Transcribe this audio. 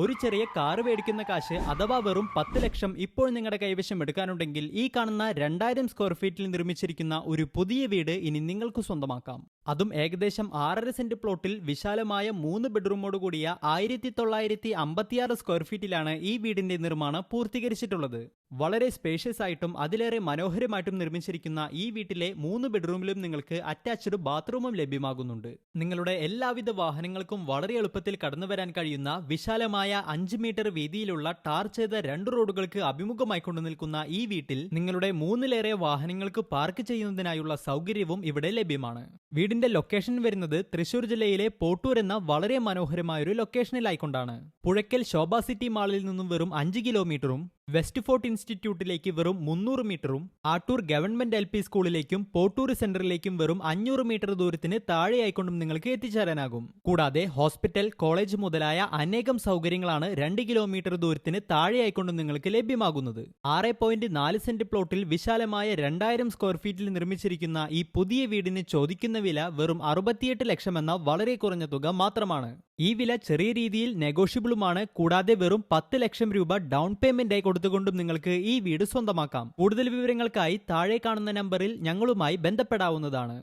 ഒരു ചെറിയ കാറ് മേടിക്കുന്ന കാശ് അഥവാ വെറും പത്ത് ലക്ഷം ഇപ്പോൾ നിങ്ങളുടെ കൈവശം എടുക്കാനുണ്ടെങ്കിൽ ഈ കാണുന്ന രണ്ടായിരം സ്ക്വയർ ഫീറ്റിൽ നിർമ്മിച്ചിരിക്കുന്ന ഒരു പുതിയ വീട് ഇനി നിങ്ങൾക്ക് സ്വന്തമാക്കാം. അതും ഏകദേശം ആറര സെന്റ് പ്ലോട്ടിൽ വിശാലമായ മൂന്ന് ബെഡ്റൂമോട് കൂടിയ ആയിരത്തി തൊള്ളായിരത്തി അമ്പത്തിയാറ് സ്ക്വയർ ഫീറ്റിലാണ് ഈ വീടിന്റെ നിർമ്മാണം പൂർത്തീകരിച്ചിട്ടുള്ളത്. വളരെ സ്പേഷ്യസ് ആയിട്ടും അതിലേറെ മനോഹരമായിട്ടും നിർമ്മിച്ചിരിക്കുന്ന ഈ വീട്ടിലെ മൂന്ന് ബെഡ്റൂമിലും നിങ്ങൾക്ക് അറ്റാച്ച്ഡ് ബാത്റൂമും ലഭ്യമാകുന്നുണ്ട്. നിങ്ങളുടെ എല്ലാവിധ വാഹനങ്ങൾക്കും വളരെ എളുപ്പത്തിൽ കടന്നു വരാൻ കഴിയുന്ന വിശാലമായ അഞ്ച് മീറ്റർ വീതിയിലുള്ള ടാർ ചെയ്ത രണ്ട് റോഡുകൾക്ക് അഭിമുഖമായി കൊണ്ടു നിൽക്കുന്ന ഈ വീട്ടിൽ നിങ്ങളുടെ മൂന്നിലേറെ വാഹനങ്ങൾക്ക് പാർക്ക് ചെയ്യുന്നതിനായുള്ള സൗകര്യവും ഇവിടെ ലഭ്യമാണ്. വീടിന്റെ ലൊക്കേഷൻ വരുന്നത് തൃശൂർ ജില്ലയിലെ പോട്ടൂർ എന്ന വളരെ മനോഹരമായ ഒരു ലൊക്കേഷനിലായിക്കൊണ്ടാണ് പുഴയ്ക്കൽ ശോഭാ സിറ്റി മാളിൽ നിന്നും വെറും അഞ്ച് കിലോമീറ്ററും വെസ്റ്റ് ഫോർട്ട് ഇൻസ്റ്റിറ്റ്യൂട്ടിലേക്ക് വെറും മുന്നൂറ് മീറ്ററും ആട്ടൂർ ഗവൺമെന്റ് എൽ പി സ്കൂളിലേക്കും പോട്ടൂർ സെന്ററിലേക്കും വെറും അഞ്ഞൂറ് മീറ്റർ ദൂരത്തിന് താഴെയായിക്കൊണ്ടും നിങ്ങൾക്ക് എത്തിച്ചേരാനാകും. കൂടാതെ ഹോസ്പിറ്റൽ കോളേജ് മുതലായ അനേകം സൗകര്യങ്ങളാണ് രണ്ട് കിലോമീറ്റർ ദൂരത്തിന് താഴെയായിക്കൊണ്ടും നിങ്ങൾക്ക് ലഭ്യമാകുന്നത്. ആറ് പോയിന്റ് നാല് സെന്റ് പ്ലോട്ടിൽ വിശാലമായ രണ്ടായിരം സ്ക്വയർ ഫീറ്റിൽ നിർമ്മിച്ചിരിക്കുന്ന ഈ പുതിയ വീടിന് ചോദിക്കുന്ന വില വെറും അറുപത്തിയെട്ട് ലക്ഷം എന്ന വളരെ കുറഞ്ഞ തുക മാത്രമാണ്. ഈ വില ചെറിയ രീതിയിൽ നെഗോഷ്യബിളുമാണ് കൂടാതെ വെറും പത്ത് ലക്ഷം രൂപ ഡൗൺ പേയ്മെന്റായി കൊടുത്തുകൊണ്ടും നിങ്ങൾക്ക് ഈ വീട് സ്വന്തമാക്കാം. കൂടുതൽ വിവരങ്ങൾക്കായി താഴെ കാണുന്ന നമ്പറിൽ ഞങ്ങളുമായി ബന്ധപ്പെടാവുന്നതാണ്.